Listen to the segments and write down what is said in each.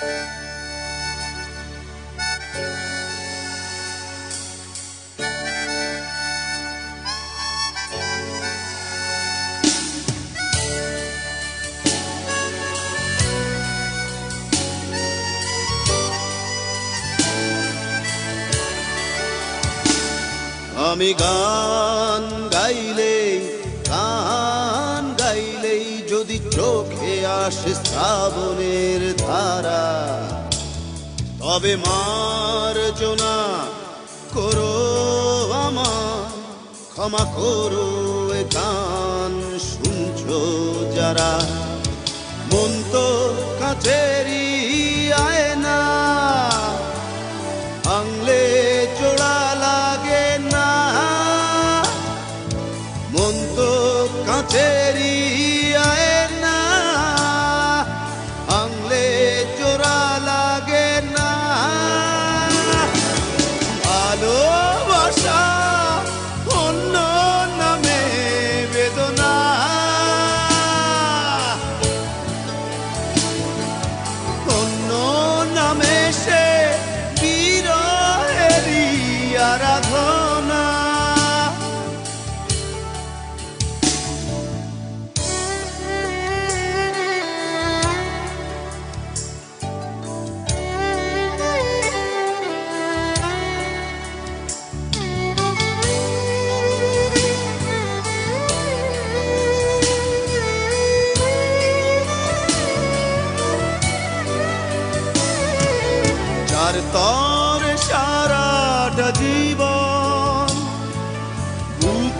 আমি গান গাইলে আসে শ্রাবণের ধারা। তবে মার্জনা করো আমার ক্ষমা করো গান শুনছো যারা। মন তো কাছেরই আয়না আংলে জোড়া লাগে না। মন তো কাছেরই আয়না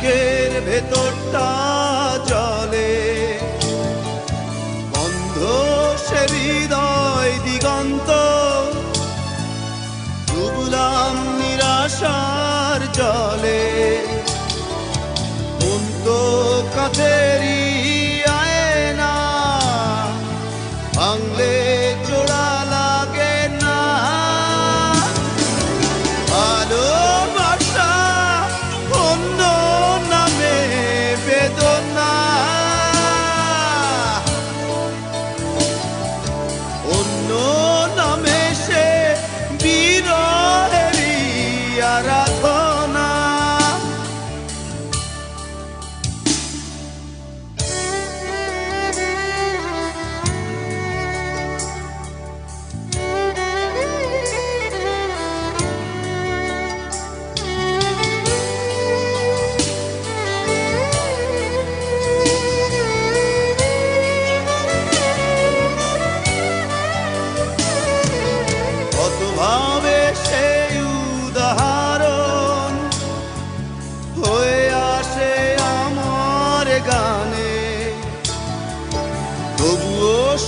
বুকের ভেতরটা জলে বন্ধ সে হৃদয় দিগন্ত। ডুবলাম নিরাশার জলে। মন তো কাছেরই আয়না। ভাঙলে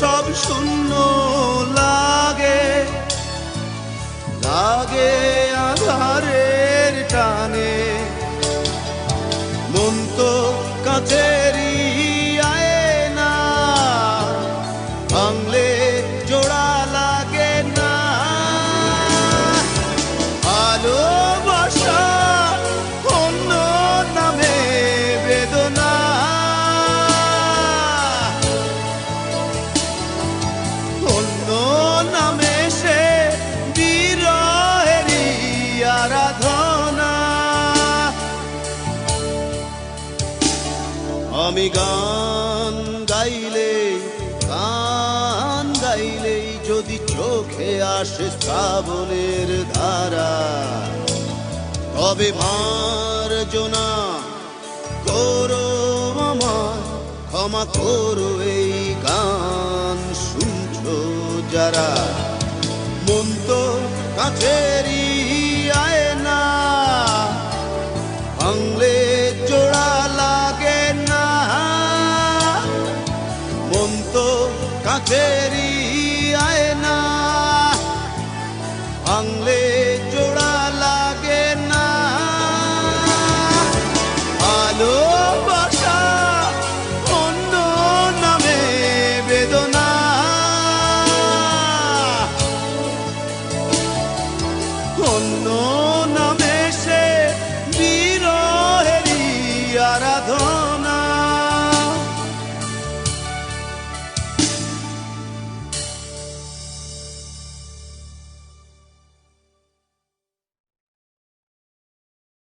সব শূন্য লাগে লাগে আধারের টানে। আরাধনা। আমি গান গাইলে, গান গাইলেই যদি চোখে আসে শ্রাবণের ধারা, তবে মার্জনা করো আমার ক্ষমা করো এই গান শুনছো যারা। মন কাছেরই অনন্ত কাঁচেরই আয়না। ভাঙলে জোড়া লাগে না। আলো বাসা অন্য নামে বেদনা। অন্য